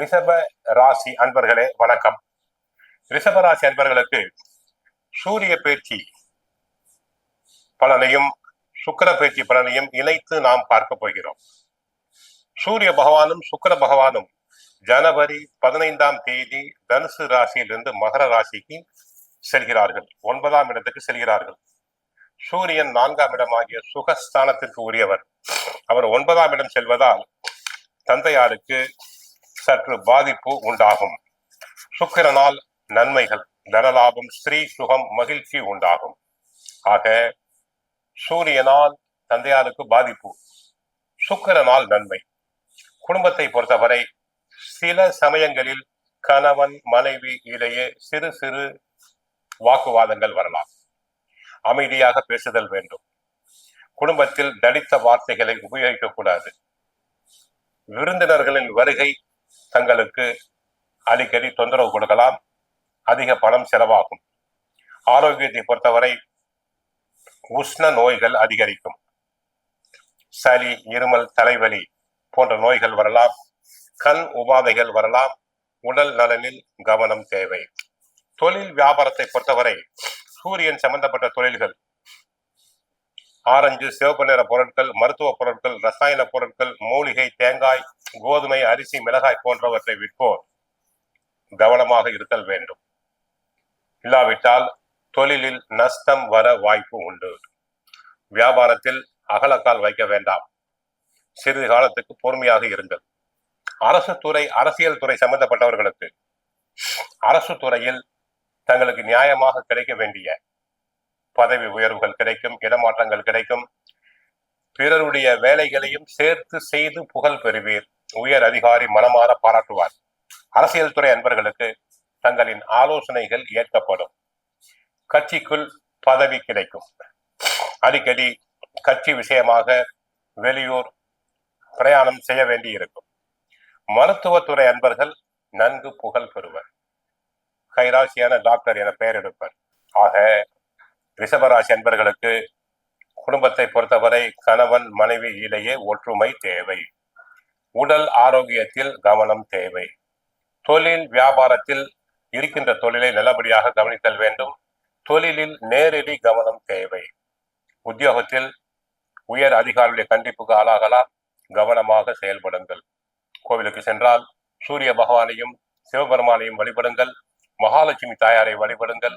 ரிஷப ராசி அன்பர்களே வணக்கம். ரிஷப ராசி அன்பர்களுக்கு சூரிய பேச்சு பலனையும் சுக்கர பேச்சு பலனையும் இணைத்து நாம் பார்க்க போகிறோம். சூரிய பகவானும் சுக்கர பகவானும் ஜனவரி பதினைந்தாம் தேதி தனுசு ராசியிலிருந்து மகர ராசிக்கு செல்கிறார்கள். ஒன்பதாம் இடத்துக்கு செல்கிறார்கள். சூரியன் நான்காம் இடமாகிய சுகஸ்தானத்திற்கு உரியவர். அவர் ஒன்பதாம் இடம் செல்வதால் தந்தையாருக்கு சற்று பாதிப்பு உண்டாகும். சுக்கிரனால் நன்மைகள் தனலாபம் ஸ்ரீ சுகம் மகிழ்ச்சி உண்டாகும். ஆக சூரியனால் தந்தையாருக்கு பாதிப்பு சுக்கிரனால் நன்மை. குடும்பத்தை பொறுத்தவரை சில சமயங்களில் கணவன் மனைவி இடையே சிறு சிறு வாக்குவாதங்கள் வரலாம். அமைதியாக பேசுதல் வேண்டும். குடும்பத்தில் தடித்த வார்த்தைகளை உபயோகிக்கக்கூடாது விருந்தினர்களின் வருகை தங்களுக்கு அடிக்கடி தொந்தரவு கொடுக்கலாம். அதிக பணம் செலவாகும். ஆரோக்கியத்தை பொறுத்தவரை உஷ்ண நோய்கள் அதிகரிக்கும். சளி இருமல் தலைவலி போன்ற நோய்கள் வரலாம். கண் உபாதைகள் வரலாம். உடல் நலனில் கவனம் தேவை. தொழில் வியாபாரத்தை பொறுத்தவரை சூரியன் சம்பந்தப்பட்ட தொழில்கள் ஆரஞ்சு சிவப்பு நிற பொருட்கள் மருத்துவ பொருட்கள் ரசாயன பொருட்கள் மூலிகை தேங்காய் கோதுமை அரிசி மிளகாய் போன்றவற்றை விற்போர் கவனமாக இருத்தல் வேண்டும். இல்லாவிட்டால் தொழிலில் நஷ்டம் வர வாய்ப்பு உண்டு. வியாபாரத்தில் அகலக்கால் வைக்க வேண்டாம். சிறிது காலத்துக்கு பொறுமையாக இருங்கள். அரசு துறை அரசியல் துறை சம்பந்தப்பட்டவர்களுக்கு அரசு துறையில் தங்களுக்கு நியாயமாக கிடைக்க வேண்டிய பதவி உயர்வுகள் கிடைக்கும் இடமாற்றங்கள் கிடைக்கும். பிறருடைய வேலைகளையும் சேர்த்து செய்து புகழ் பெறுவீர். உயர் அதிகாரி மனமாற பாராட்டுவார். அரசியல் துறை அன்பர்களுக்கு தங்களின் ஆலோசனைகள் ஏற்கப்படும். கட்சிக்குள் பதவி கிடைக்கும். அடிக்கடி கட்சி விஷயமாக வெளியூர் பிரயாணம் செய்ய வேண்டி இருக்கும் மருத்துவத்துறை அன்பர்கள் நன்கு புகழ் பெறுவர். கைராசியான டாக்டர் என பெயர் எடுப்பர் ஆக ரிஷபராசி அன்பர்களுக்கு குடும்பத்தை பொறுத்தவரை கணவன் மனைவி இடையே ஒற்றுமை தேவை. உடல் ஆரோக்கியத்தில் கவனம் தேவை. தொழில் வியாபாரத்தில் இருக்கின்ற தொழிலை நல்லபடியாக கவனித்தல் வேண்டும். தொழிலில் நேரடி கவனம் தேவை. உத்தியோகத்தில் உயர் அதிகாரிகளுடைய கண்டிப்புக்கு ஆளாகலாம். கவனமாக செயல்படுங்கள். கோவிலுக்கு சென்றால் சூரிய பகவானையும் சிவபெருமானையும் வழிபடுங்கள். மகாலட்சுமி தாயாரை வழிபடுங்கள்.